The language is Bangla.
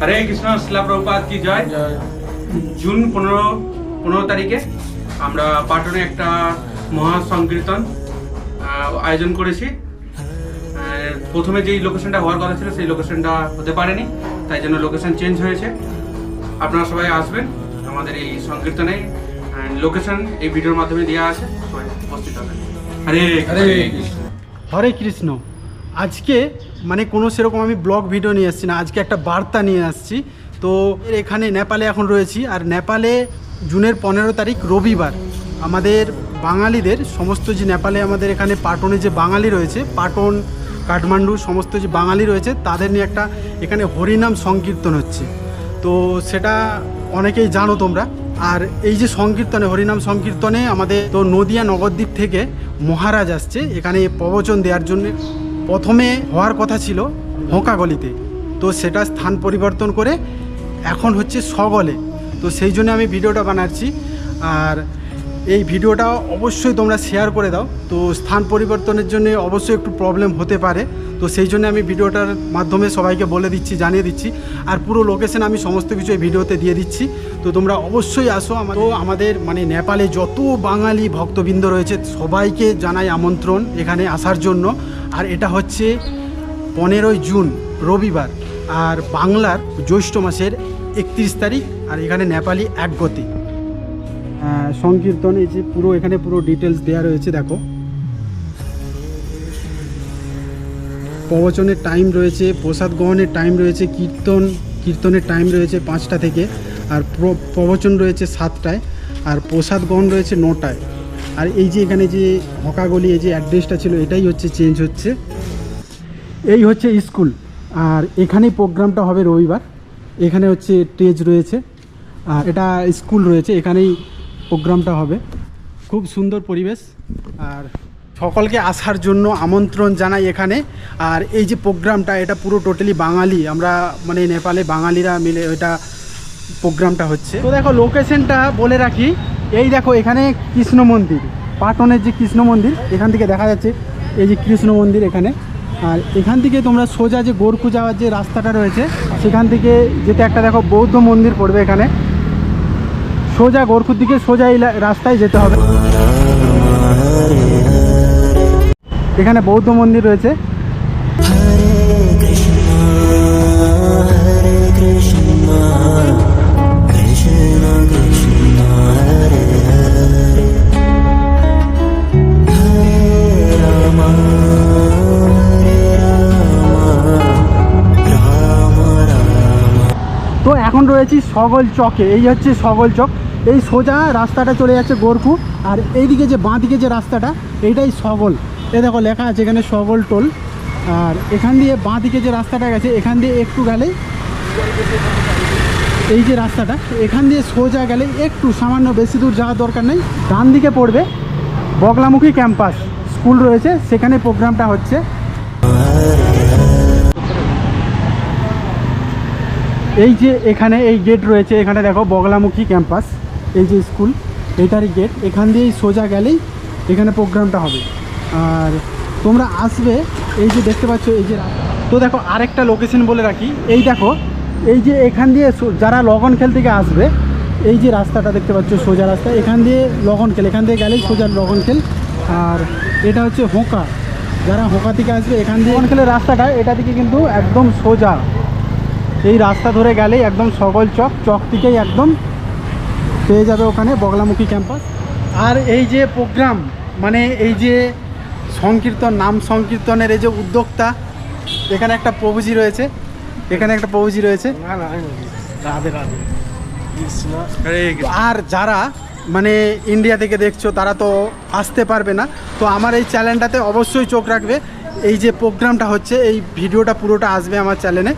হরে কৃষ্ণ শিলা প্রভুপাত কি জয়? জুন পনেরো পনেরো তারিখে আমরা পাটনে একটা মহা সংকীর্তন আয়োজন করেছি। প্রথমে যেই লোকেশনটা হওয়ার কথা ছিল সেই লোকেশনটা হতে পারেনি তাই জন্য লোকেশন চেঞ্জ হয়েছে। আপনারা সবাই আসবেন আমাদের এই সংকীর্তনে। লোকেশন এই ভিডিওর মাধ্যমে দেওয়া আছে সবাই উপস্থিত হবেন। হরে হরে কৃষ্ণ। হরে কৃষ্ণ। আজকে মানে কোনো সেরকম আমি ব্লগ ভিডিও নিয়ে আসছি না। আজকে একটা বার্তা নিয়ে আসছি। তো এখানে নেপালে এখন রয়েছি। আর নেপালে জুনের পনেরো তারিখ রবিবার আমাদের বাঙালিদের, সমস্ত যে নেপালে আমাদের এখানে পাটনে যে বাঙালি রয়েছে, পাটন, কাঠমান্ডু, সমস্ত যে বাঙালি রয়েছে, তাদের নিয়ে একটা এখানে হরিনাম সংকীর্তন হচ্ছে। তো সেটা অনেকেই জানো তোমরা। আর এই যে সংকীর্তনে, হরিনাম সংকীর্তনে আমাদের তো নদিয়া নগরদ্বীপ থেকে মহারাজ আসছে। এখানে প্রবচন দেওয়ার জন্য প্রথমে হওয়ার কথা ছিল হোঁকাগলিতে তো সেটা স্থান পরিবর্তন করে এখন হচ্ছে সগলে। তো সেই জন্য আমি ভিডিওটা বানাচ্ছি। আর এই ভিডিওটা অবশ্যই তোমরা শেয়ার করে দাও। তো স্থান পরিবর্তনের জন্য অবশ্যই একটু প্রবলেম হতে পারে। তো সেই জন্য আমি ভিডিওটার মাধ্যমে সবাইকে বলে দিচ্ছি, জানিয়ে দিচ্ছি। আর পুরো লোকেশন আমি সমস্ত কিছু এই ভিডিওতে দিয়ে দিচ্ছি। তো তোমরা অবশ্যই আসো তো আমাদের মানে নেপালে যত বাঙালি ভক্তবৃন্দ রয়েছে, সবাইকে জানাই আমন্ত্রণ এখানে আসার জন্য। আর এটা হচ্ছে পনেরোই জুন, রবিবার। আর বাংলার জ্যৈষ্ঠ মাসের একত্রিশ তারিখ, আর এখানে নেপালি এক গতি। সংকীর্তন, এই যে পুরো, এখানে পুরো ডিটেলস দেওয়া রয়েছে, দেখো। প্রবচনের টাইম রয়েছে, প্রসাদ গ্রহণের টাইম রয়েছে, কীর্তন, কীর্তনের টাইম রয়েছে পাঁচটা থেকে। আর প্রবচন রয়েছে সাতটায়, আর প্রসাদ গ্রহণ রয়েছে নটায়। আর এই যে এখানে যে হকাগলি, এই যে অ্যাড্রেসটা ছিল, এটাই হচ্ছে চেঞ্জ হচ্ছে। এই হচ্ছে স্কুল, আর এখানেই প্রোগ্রামটা হবে রবিবার। এখানে হচ্ছে স্টেজ রয়েছে, আর এটা স্কুল রয়েছে, এখানেই প্রোগ্রামটা হবে। খুব সুন্দর পরিবেশ, আর সকলকে আসার জন্য আমন্ত্রণ জানাই এখানে। আর এই যে প্রোগ্রামটা, এটা পুরো টোটালি বাঙালি, আমরা মানে নেপালে বাঙালিরা মিলে এটা প্রোগ্রামটা হচ্ছে। তো দেখো লোকেশনটা বলে রাখি এই দেখো, এখানে কৃষ্ণ মন্দির। পাটনের যে কৃষ্ণ মন্দির, এখান থেকে দেখা যাচ্ছে এই যে কৃষ্ণ মন্দির এখানে। আর এখান থেকে তোমরা সোজা যে গোরকু যাওয়ার যে রাস্তাটা রয়েছে, সেখান থেকে যেতে একটা দেখো বৌদ্ধ মন্দির পড়বে এখানে। সোজা গোরকুর দিকে সোজা এই রাস্তায় যেতে হবে। এখানে বৌদ্ধ মন্দির রয়েছে। তো এখন রয়েছি সগল চকে, এই হচ্ছে সগল চক। এই সোজা রাস্তাটা চলে যাচ্ছে গোরকু আর এইদিকে যে বাঁ দিকে যে রাস্তাটা, এইটাই সগল। এ দেখো লেখা আছে এখানে সগল টোল। আর এখান দিয়ে বাঁ দিকে যে রাস্তাটা গেছে, এখান দিয়ে একটু গেলেই এই যে রাস্তাটা, এখান দিয়ে সোজা গেলে একটু সামান্য বেশি দূর যাওয়ার দরকার নেই। ডান দিকে পড়বে বগলামুখী ক্যাম্পাস। স্কুল রয়েছে, সেখানে প্রোগ্রামটা হচ্ছে। এই যে এখানে এই গেট রয়েছে, এখানে দেখো বগলামুখী ক্যাম্পাস এই যে স্কুল এইটারই গেট এখান দিয়েই সোজা গেলেই এখানে প্রোগ্রামটা হবে। আর তোমরা আসবে, এই যে দেখতে পাচ্ছ, এই যে তো দেখো আরেকটা লোকেশন বলে রাখি, এই দেখো, এই যে এখান দিয়ে যারা লগন খেল থেকে আসবে, এই যে রাস্তাটা দেখতে পাচ্ছ, সোজা রাস্তা, এখান দিয়ে লগন খেল, এখান দিয়ে গেলেই সোজা লগন খেল। আর এটা হচ্ছে হোঁকা, যারা হোঁকা থেকে আসবে, এখান দিয়ে লগন খেলের রাস্তাটা, এটা দিকে কিন্তু একদম সোজা। এই রাস্তা ধরে গেলেই একদম সকল চক চক থেকেই একদম পেয়ে যাবে ওখানে বগলামুখী ক্যাম্পাস। আর এই যে প্রোগ্রাম মানে এই যে সংকীর্তন নাম সংকীর্তনের এই যে উদ্যোক্তা এখানে একটা প্রভুজি রয়েছে। এখানে একটা প্রভুজি রয়েছে। রাধে রাধে। আর যারা মানে ইন্ডিয়া থেকে দেখছ তারা তো আসতে পারবে না। তো আমার এই চ্যানেলটাতে অবশ্যই চোখ রাখবে। এই যে প্রোগ্রামটা হচ্ছে এই ভিডিওটা পুরোটা আসবে আমার চ্যানেলে।